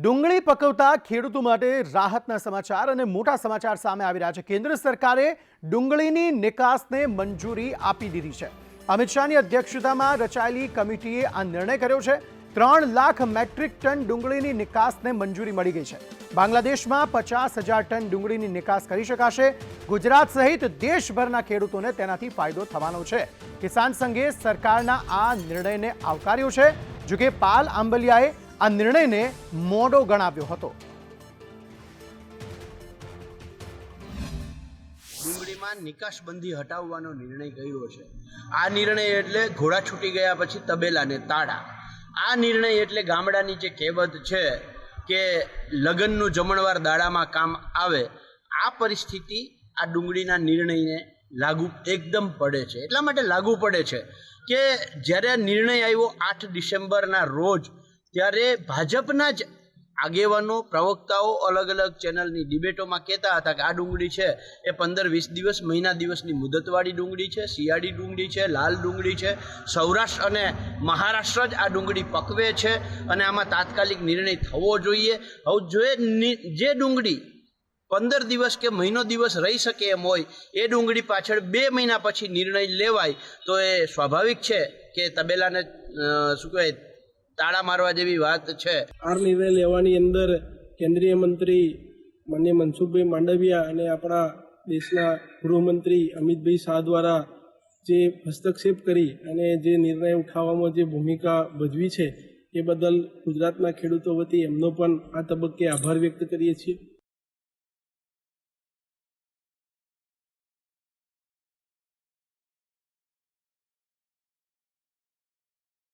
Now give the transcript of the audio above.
ડુંગળી પકવતા ખેડૂતો માટે રાહતના સમાચાર અને મોટા સમાચાર સામે આવી રહ્યા છે. કેન્દ્ર સરકારે ડુંગળીની નિકાસને મંજૂરી આપી દીધી છે. અમિત શાહની અધ્યક્ષતામાં રચાયેલી કમિટીએ આ નિર્ણય કર્યો છે. ત્રણ લાખ મેટ્રિક ટન ડુંગળીની નિકાસને મંજૂરી મળી ગઈ છે. બાંગ્લાદેશમાં પચાસ હજાર ટન ડુંગળીની નિકાસ કરી શકાશે. ગુજરાત સહિત દેશભરના ખેડૂતોને તેનાથી ફાયદો થવાનો છે. કિસાન સંઘે સરકારના આ નિર્ણયને આવકાર્યો છે. જોકે પાલ આંબલિયાએ આ નિર્ણયને મોડો ગણાવ્યો હતો. ડુંગળીમાં નિકાસબંધી હટાવવાનો નિર્ણય કર્યો છે. આ નિર્ણય એટલે ઘોડા છૂટી ગયા પછી તબેલાને તાળા. આ નિર્ણય એટલે ગામડાની જે કહેવત છે કે લગ્નનું જમણવાર દાડામાં કામ આવે, આ પરિસ્થિતિ આ ડુંગળીના નિર્ણયને લાગુ એકદમ પડે છે. એટલા માટે લાગુ પડે છે કે જ્યારે નિર્ણય આવ્યો આઠ ડિસેમ્બરના રોજ ત્યારે ભાજપના જ આગેવાનો, પ્રવક્તાઓ અલગ અલગ ચેનલની ડિબેટોમાં કહેતા હતા કે આ ડુંગળી છે, એ પંદર વીસ દિવસ, મહિના દિવસની મુદતવાળી ડુંગળી છે, શિયાળી ડુંગળી છે, લાલ ડુંગળી છે, સૌરાષ્ટ્ર અને મહારાષ્ટ્ર જ આ ડુંગળી પકવે છે અને આમાં તાત્કાલિક નિર્ણય થવો જોઈએ. હવે જોઈએ જે ડુંગળી પંદર દિવસ કે મહિનો દિવસ રહી શકે એમ હોય, એ ડુંગળી પાછળ બે મહિના પછી નિર્ણય લેવાય, તો એ સ્વાભાવિક છે કે તબેલાને શું કહેવાય તાળા મારવા જેવી વાત છે. આ નિર્ણય લેવાની અંદર કેન્દ્રીય મંત્રી માન્ય મનસુખભાઈ માંડવિયા અને આપણા દેશના ગૃહમંત્રી અમિતભાઈ શાહ દ્વારા જે હસ્તક્ષેપ કરી અને જે નિર્ણય ઉઠાવવામાં જે ભૂમિકા ભજવી છે, એ બદલ ગુજરાતના ખેડૂતો વતી એમનો પણ આ તબક્કે આભાર વ્યક્ત કરીએ છીએ.